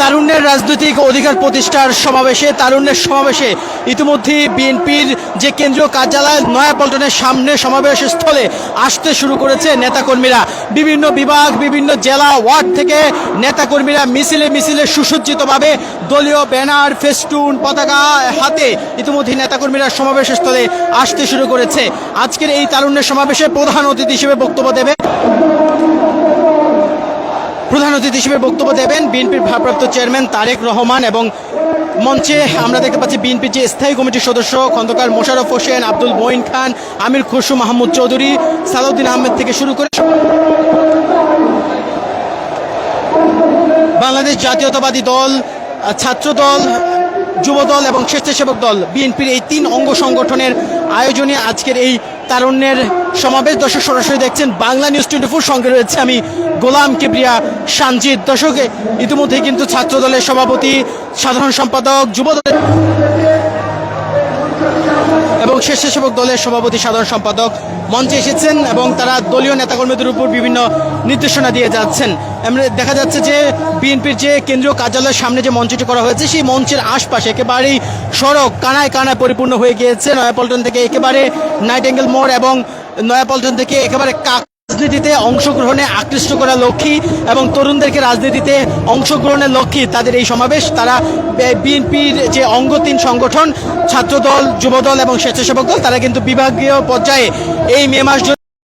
তারুণ্যের রাজনৈতিক অধিকার প্রতিষ্ঠার সমাবেশে, তারুণ্যের সমাবেশে ইতিমধ্যে বিএনপির যে কেন্দ্রীয় কার্যালয় নয়াপল্টনের সামনে সমাবেশ স্থলে আসতে শুরু করেছে নেতাকর্মীরা। বিভিন্ন বিভাগ, বিভিন্ন জেলা ওয়ার্ড থেকে নেতাকর্মীরা মিছিলে মিছিলে সুসজ্জিতভাবে দলীয় ব্যানার, ফেস্টুন, পতাকা হাতে ইতিমধ্যে নেতাকর্মীরা সমাবেশ স্থলে আসতে শুরু করেছে। আজকের এই তারুণ্যের সমাবেশে প্রধান অতিথি হিসেবে বক্তব্য দেবে প্রধান অতিথি হিসেবে বক্তব্য দেবেন বিএনপির ভারপ্রাপ্ত চেয়ারম্যান তারেক রহমান এবং মঞ্চে আমরা দেখতে পাচ্ছি বিএনপির যে স্থায়ী কমিটির সদস্য খন্দকার মোশাররফ হোসেন, আব্দুল মঈন খান, আমির খসরু মাহমুদ চৌধুরী, সালাউদ্দিন আহমেদ থেকে শুরু করে বাংলাদেশ জাতীয়তাবাদী দল ছাত্র দল যুব দল এবং স্বেচ্ছাসেবক দল। বিএনপির এই তিন অঙ্গ সংগঠনের আয়োজনে আজকের এই তারুণ্যের সমাবেশ। দর্শক সরাসরি দেখছেন বাংলা নিউজ টোয়েন্টি ফোর। সঙ্গে রয়েছে আমি গোলাম কিবরিয়া সানজিদ। দর্শকে, ইতিমধ্যেই কিন্তু ছাত্র দলের সভাপতি, সাধারণ সম্পাদক, যুব দলের এবং স্বেচ্ছাসেবক দলের সভাপতি, সাধারণ সম্পাদক মঞ্চে এসেছেন এবং তারা দলীয় নেতাকর্মীদের উপর বিভিন্ন নির্দেশনা দিয়ে যাচ্ছেন। দেখা যাচ্ছে যে বিএনপির যে কেন্দ্রীয় কার্যালয়ের সামনে যে মঞ্চটি করা হয়েছে, সেই মঞ্চের আশপাশে একেবারেই সড়ক, কানায় কানায় পরিপূর্ণ হয়ে গিয়েছে। নয়াপল্টন থেকে একেবারে নাইট নাইটেঙ্গেল মোড় এবং নয়াপল্টন থেকে একেবারে কাক রাজনীতিতে অংশগ্রহণে আকৃষ্ট করা লক্ষ্মী এবং তরুণদেরকে রাজনীতিতে অংশগ্রহণের লক্ষ্যে তাদের এই সমাবেশ। তারা বিএনপির যে অঙ্গ তিন সংগঠন, ছাত্রদল, যুবদল এবং স্বেচ্ছাসেবক দল, তারা কিন্তু বিভাগীয় পর্যায়ে এই মে মাস